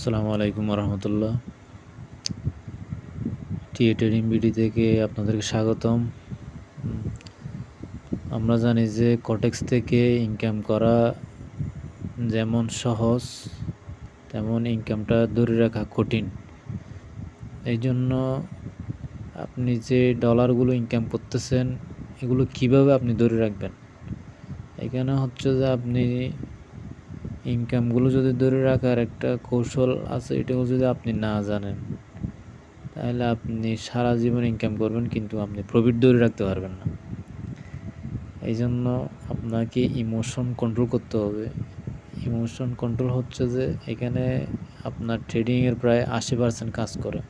আসসালামু আলাইকুম রহমতুল্লাহ TA trading BD থেকে আপনাদেরকে স্বাগতম। আমরা জানি যে কটেক্স থেকে ইনকাম করা যেমন সহজ, তেমন ইনকামটা ধরে রাখা কঠিন। এই জন্য আপনি যে ডলারগুলো ইনকাম করতেছেন, এগুলো কীভাবে আপনি ধরে রাখবেন? এখানে হচ্ছে যে আপনি ইনকামগুলো যদি ধরে রাখার একটা কৌশল আছে, এটাও যদি আপনি না জানেন, তাহলে আপনি সারা জীবন ইনকাম করবেন, কিন্তু আপনি প্রফিট ধরে রাখতে পারবেন না। এই জন্য আপনাকে ইমোশন কন্ট্রোল করতে হবে। ইমোশন কন্ট্রোল হচ্ছে যে, এখানে আপনার ট্রেডিংয়ের প্রায় আশি পার্সেন্ট কাজ করে।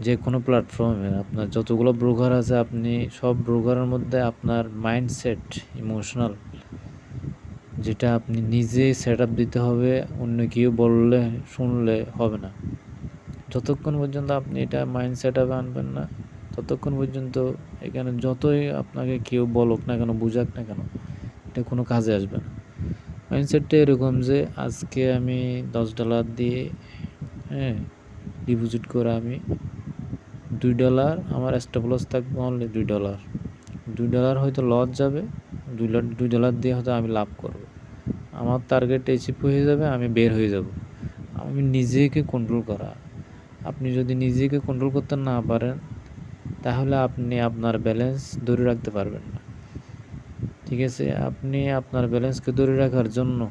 যে কোনো প্ল্যাটফর্মে আপনার যতগুলো ব্রোকার আছে, আপনি সব ব্রোকারের মধ্যে আপনার মাইন্ডসেট ইমোশনাল যেটা আপনি নিজে সেট দিতে হবে, অন্য কেউ বললে, শুনলে হবে না। যতক্ষণ পর্যন্ত আপনি এটা মাইন্ড সেট আপে আনবেন না, ততক্ষণ পর্যন্ত এখানে যতই আপনাকে কেউ বলুক না কেন, বুঝাক না কেন, এটা কোনো কাজে আসবে না। মাইন্ডসেটটা এরকম যে, আজকে আমি দশ ডলার দিয়ে হ্যাঁ ডিপোজিট করে আমি দুই ডলার আমার স্টপ লস থাকবে অনলি দুই ডলার দুই ডলার হয়তো লস যাবে, দুই দুই ডলার দিয়ে হয়তো আমি লাভ করব। আমার টার্গেট অ্যাচিভ হয়ে যাবে, আমি বের হয়ে যাব। আমি নিজেকে কন্ট্রোল করা। আপনি যদি নিজেকে কন্ট্রোল করতে না পারেন, তাহলে আপনি আপনার ব্যালেন্স ধরে রাখতে পারবেন না। ঠিক আছে? আপনি আপনার ব্যালেন্সকে ধরে রাখার জন্য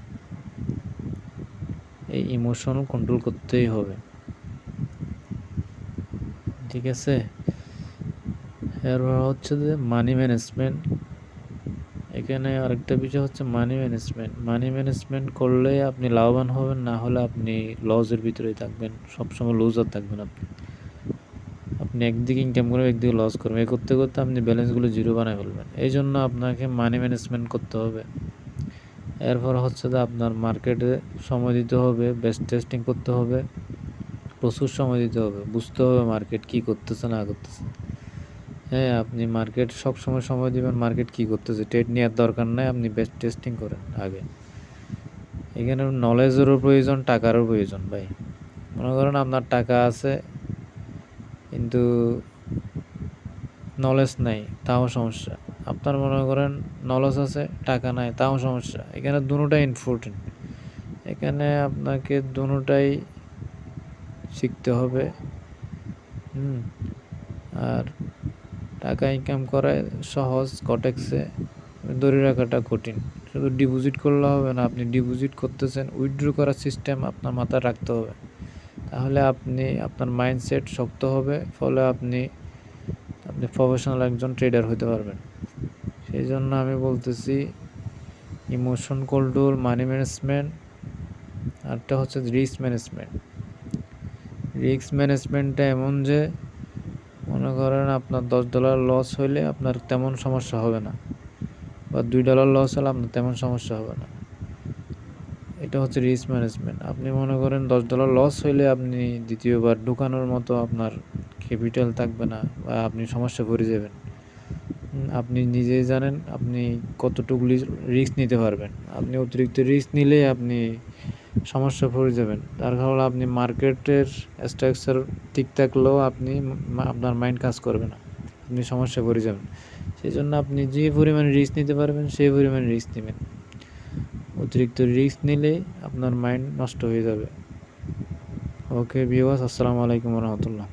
এই ইমোশন কন্ট্রোল করতেই হবে। ঠিক আছে? এরপর হচ্ছে যে মানি ম্যানেজমেন্ট এখানে আরেকটা বিষয় হচ্ছে মানি ম্যানেজমেন্ট মানি ম্যানেজমেন্ট করলে আপনি লাভবান হবেন, না হলে আপনি লসের ভিতরেই থাকবেন। সবসময় লুজার থাকবেন আপনি। আপনি একদিকে ইনকাম করবেন, একদিকে লস করবেন। এ করতে করতে আপনি ব্যালেন্সগুলো জিরো বানায় ফেলবেন। এই জন্য আপনাকে মানি ম্যানেজমেন্ট করতে হবে। এরপর হচ্ছে যে আপনার মার্কেটে সময় দিতে হবে বেস্ট টেস্টিং করতে হবে। প্রচুর সময় দিতে হবে। বুঝতে হবে মার্কেট কী করতেছে, না করতেছে। হ্যাঁ আপনি মার্কেট সব সময় সময় দিবেন। মার্কেট কী করতেছে? ট্রেড নেওয়ার দরকার নাই, আপনি বেস্ট টেস্টিং করেন আগে। এখানে নলেজেরও প্রয়োজন, টাকারও প্রয়োজন ভাই। মনে করেন আপনার টাকা আছে, কিন্তু নলেজ নাই, তাও সমস্যা। আপনার মনে করেন নলেজ আছে, টাকা নাই, তাও সমস্যা। এখানে দুটোটাই ইম্পর্টেন্ট এখানে আপনাকে দুটোটাই শিখতে হবে। হুম, আর টাকা ইনকাম করা সহজ কটেক্সে ধরে রাখাটা কঠিন। শুধু ডিপোজিট করলে হবে না, আপনি ডিপোজিট করতেছেন উইথড্র করার সিস্টেম আপনার মাথায় রাখতে হবে। তাহলে আপনি, আপনার মাইন্ডসেট শক্ত হবে, ফলে আপনি আপনি প্রফেশনাল একজন ট্রেডার হতে পারবেন। সেই জন্য আমি বলতেছি ইমোশন কন্ট্রোল মানি ম্যানেজমেন্ট আরটা হচ্ছে রিস্ক ম্যানেজমেন্ট রিস্ক ম্যানেজমেন্টটা এমন যে আপনার দশ ডলার লস হইলে আপনার তেমন সমস্যা হবে না। বা দুই ডলার লস হলে আপনার তেমন সমস্যা হবে না। এটা হচ্ছে রিস্ক ম্যানেজমেন্ট আপনি মনে করেন দশ ডলার লস হইলে আপনি দ্বিতীয়বার ঢুকানোর মতো আপনার ক্যাপিটাল থাকবে না বা আপনি সমস্যা পড়ে যাবেন। আপনি নিজেই জানেন আপনি কতটুকু রিস্ক নিতে পারবেন। আপনি অতিরিক্ত রিস্ক নিলে আপনি সমস্যা পড়ে যাবেন। তার কারণ আপনি মার্কেটের স্ট্রাকচার ঠিক থাকলেও আপনি আপনার মাইন্ড কাজ করবে না। আপনি সমস্যা পড়ে যাবেন। সেই জন্য আপনি যে পরিমাণ রিস্ক নিতে পারবেন, সেই পরিমাণে রিস্ক নেবেন। অতিরিক্ত রিস্ক নিলে আপনার মাইন্ড নষ্ট হয়ে যাবে। ওকে বিওয়াস আসসালামু আলাইকুম রহমতুল্লাহ।